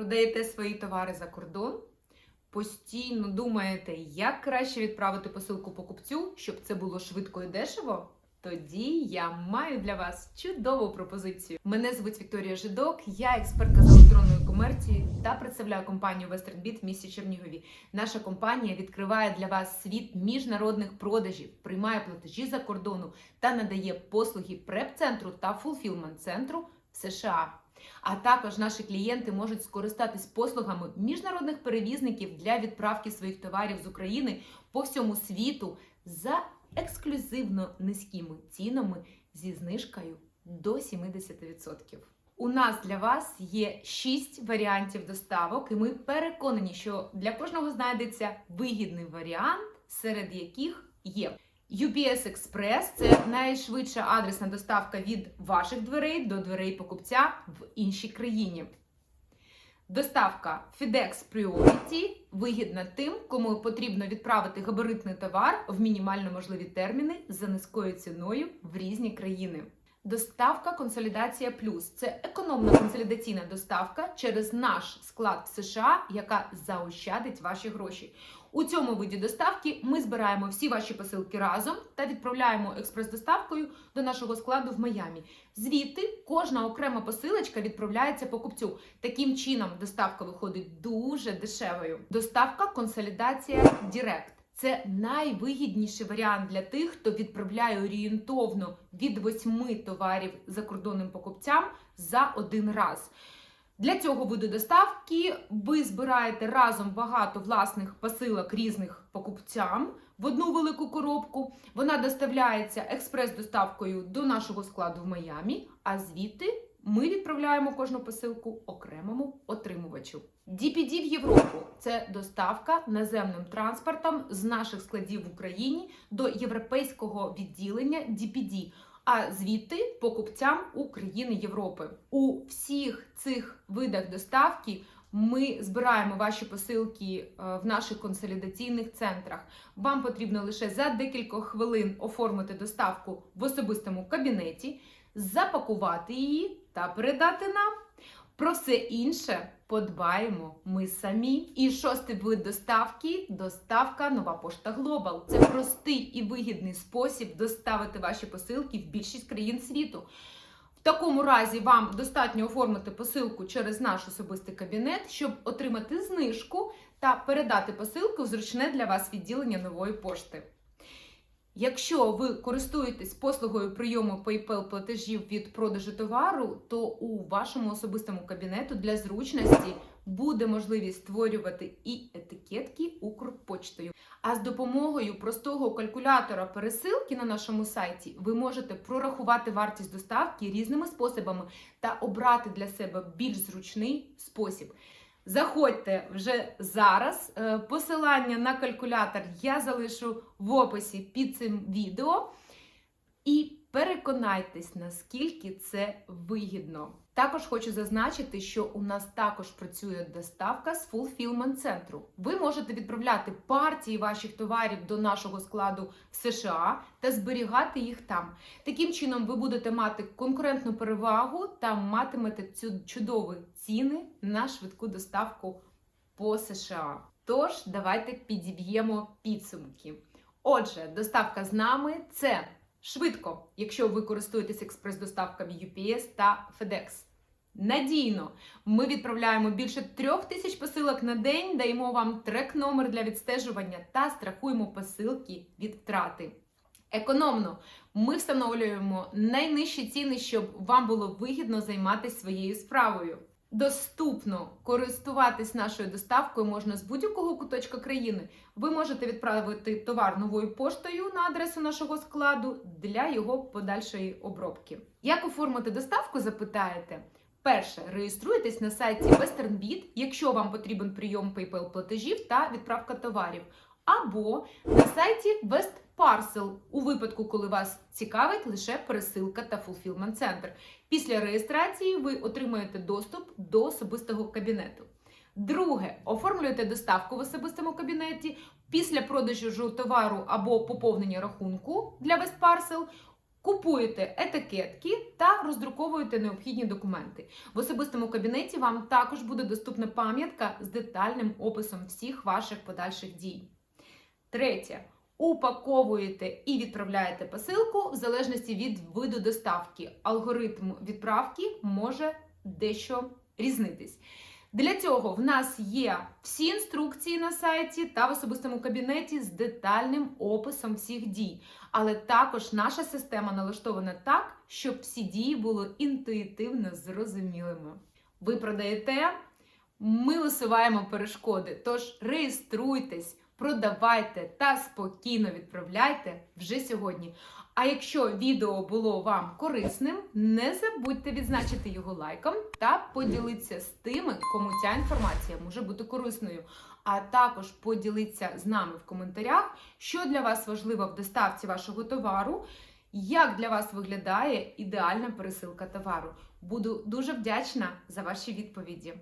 продаєте свої товари за кордон, постійно думаєте, як краще відправити посилку покупцю, щоб це було швидко і дешево. Тоді я маю для вас чудову пропозицію. Мене звуть Вікторія Жидок, я експертка з електронної комерції та представляю компанію WesternBit в місті Чернігові. Наша компанія відкриває для вас світ міжнародних продажів, приймає платежі за кордону та надає послуги преп-центру та фулфілмент-центру в США. А також наші клієнти можуть скористатись послугами міжнародних перевізників для відправки своїх товарів з України по всьому світу за ексклюзивно низькими цінами зі знижкою до 70%. У нас для вас є 6 варіантів доставок, і ми переконані, що для кожного знайдеться вигідний варіант, серед яких є UPS Express – це найшвидша адресна доставка від ваших дверей до дверей покупця в іншій країні. Доставка FedEx Priority вигідна тим, кому потрібно відправити габаритний товар в мінімально можливі терміни за низькою ціною в різні країни. Доставка Консолідація Плюс це економна консолідаційна доставка через наш склад в США, яка заощадить ваші гроші. У цьому виді доставки ми збираємо всі ваші посилки разом та відправляємо експрес-доставкою до нашого складу в Майамі. Звідти кожна окрема посилочка відправляється покупцю. Таким чином доставка виходить дуже дешевою. Доставка консолідація Direct. Це найвигідніший варіант для тих, хто відправляє орієнтовно від восьми товарів закордонним покупцям за один раз. Для цього виду доставки ви збираєте разом багато власних посилок різних покупцям в одну велику коробку. Вона доставляється експрес-доставкою до нашого складу в Майамі, а звідти ми відправляємо кожну посилку окремому отримувачу. DPD в Європу це доставка наземним транспортом з наших складів в Україні до європейського відділення DPD, а звідти покупцям у країни Європи. У всіх цих видах доставки ми збираємо ваші посилки е, в наших консолідаційних центрах. Вам потрібно лише за декілька хвилин оформити доставку в особистому кабінеті, запакувати її та передати нам. Про все інше подбаємо ми самі. І шостий вид доставки доставка нова пошта Глобал. Це простий і вигідний спосіб доставити ваші посилки в більшість країн світу. В такому разі вам достатньо оформити посилку через наш особистий кабінет, щоб отримати знижку та передати посилку в зручне для вас відділення нової пошти. Якщо ви користуєтесь послугою прийому PayPal платежів від продажу товару, то у вашому особистому кабінету для зручності буде можливість створювати і етикетки Укрпочтою. А з допомогою простого калькулятора пересилки на нашому сайті ви можете прорахувати вартість доставки різними способами та обрати для себе більш зручний спосіб. Заходьте вже зараз. Е, Посилання на калькулятор я залишу в описі під цим відео. І переконайтесь, наскільки це вигідно. Також хочу зазначити, що у нас також працює доставка з Fulfillment центру. Ви можете відправляти партії ваших товарів до нашого складу в США та зберігати їх там. Таким чином, ви будете мати конкурентну перевагу та матимете цю чудові ціни на швидку доставку по США. Тож, давайте підіб'ємо підсумки. Отже, доставка з нами це швидко, якщо ви користуєтесь експрес-доставками UPS та FedEx. Надійно, ми відправляємо більше трьох тисяч посилок на день, даємо вам трек-номер для відстежування та страхуємо посилки від втрати. Економно, ми встановлюємо найнижчі ціни, щоб вам було вигідно займатися своєю справою. Доступно користуватись нашою доставкою можна з будь-якого куточка країни. Ви можете відправити товар новою поштою на адресу нашого складу для його подальшої обробки. Як оформити доставку, запитаєте? Перше, реєструйтесь на сайті WesternBit, якщо вам потрібен прийом PayPal платежів та відправка товарів, або на сайті WestParcel у випадку, коли вас цікавить лише пересилка та fulfillment центр. Після реєстрації ви отримаєте доступ до особистого кабінету. Друге, оформлюєте доставку в особистому кабінеті. Після продажу товару або поповнення рахунку для WestParcel Купуєте етикетки та роздруковуєте необхідні документи. В особистому кабінеті вам також буде доступна пам'ятка з детальним описом всіх ваших подальших дій. Третє. Упаковуєте і відправляєте посилку в залежності від виду доставки. Алгоритм відправки може дещо різнитись. Для цього в нас є всі інструкції на сайті та в особистому кабінеті з детальним описом всіх дій. Але також наша система налаштована так, щоб всі дії були інтуїтивно зрозумілими. Ви продаєте, ми усуваємо перешкоди. Тож реєструйтесь, продавайте та спокійно відправляйте вже сьогодні. А якщо відео було вам корисним, не забудьте відзначити його лайком та поділитися з тими, кому ця інформація може бути корисною. А також поділіться з нами в коментарях, що для вас важливо в доставці вашого товару, як для вас виглядає ідеальна пересилка товару. Буду дуже вдячна за ваші відповіді.